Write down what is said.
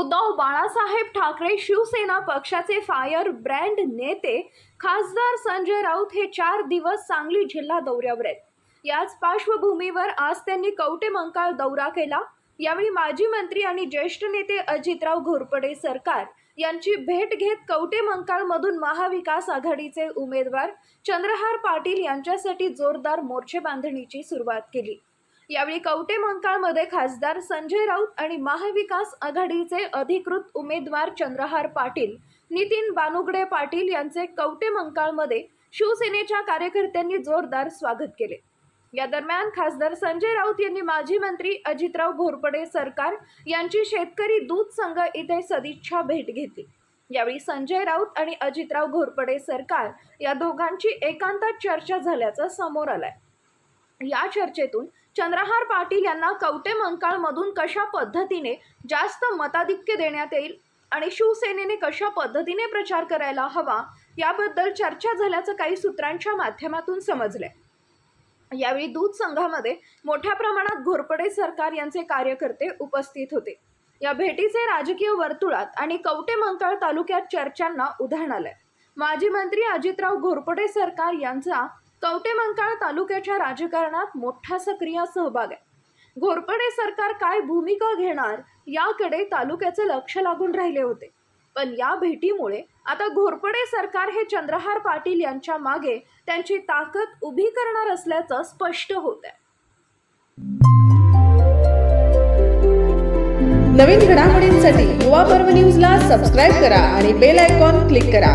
उद्धव बाळासाहेब ठाकरे शिवसेना पक्षाचे fire brand नेते खासदार संजय राऊत हे चार दिवस सांगली जिल्हा दौऱ्यावर आहेत. याच पार्श्वभूमीवर आज त्यांनी कवटे मंकाळ दौरा केला. यावेळी माजी मंत्री आणि ज्येष्ठ नेते अजितराव घोरपडे सरकार यांची भेट घेत कवटेमंकाळमधून महाविकास आघाडीचे उमेदवार चंद्रहार पाटील यांच्यासाठी जोरदार मोर्चे बांधणीची सुरुवात केली. यावेळी कवटे मंकाळमध्ये खासदार संजय राऊत आणि महाविकास आघाडीचे अधिकृत उमेदवार चंद्रहार पाटील नितीन बानुगडे पाटील यांचे कवटे मंकाळमध्ये शिवसेनेच्या कार्यकर्त्यांनी जोरदार स्वागत केले. या दरम्यान खासदार संजय राऊत यांनी माजी मंत्री अजितराव घोरपडे सरकार यांची शेतकरी दूध संघ इथे सदिच्छा भेट घेतली. यावेळी संजय राऊत आणि अजितराव घोरपडे सरकार या दोघांची एकांतात चर्चा झाल्याचं समोर आलंय. या चर्चेतून चंद्रहार पाटील यांना कवटे मंकाळमधून कशा पद्धतीने जास्त मताधिक्य देण्यात येईल आणि शिवसेनेने कशा पद्धतीने प्रचार करायला हवा याबद्दल चर्चा झाल्याचं काही सूत्रांच्या माध्यमातून समजलंय. यावेळी दूध संघामध्ये मोठ्या प्रमाणात घोरपडे सरकार यांचे कार्यकर्ते उपस्थित होते. या भेटीचे राजकीय वर्तुळात आणि कवटे मंकाळ तालुक्यात चर्चांना उधाण आलंय. माजी मंत्री अजितराव घोरपडे सरकार यांचा कवटे मंकाळ तालुक्याच्या राजकारणात मोठा सक्रिय सहभाग आहे. घोरपडे सरकार काय भूमिका घेणार याकडे तालुक्याचे लक्ष लागून राहिले होते. पण या भेटीमुळे आता घोरपडे सरकार हे चंद्रहार पाटील यांच्या मागे त्यांची ताकद उभी करणार असल्याचं स्पष्ट होत आहे. नवीन घडामोडींसाठी युवा पर्व न्यूजला सबस्क्राईब करा आणि बेल आयकॉन क्लिक करा.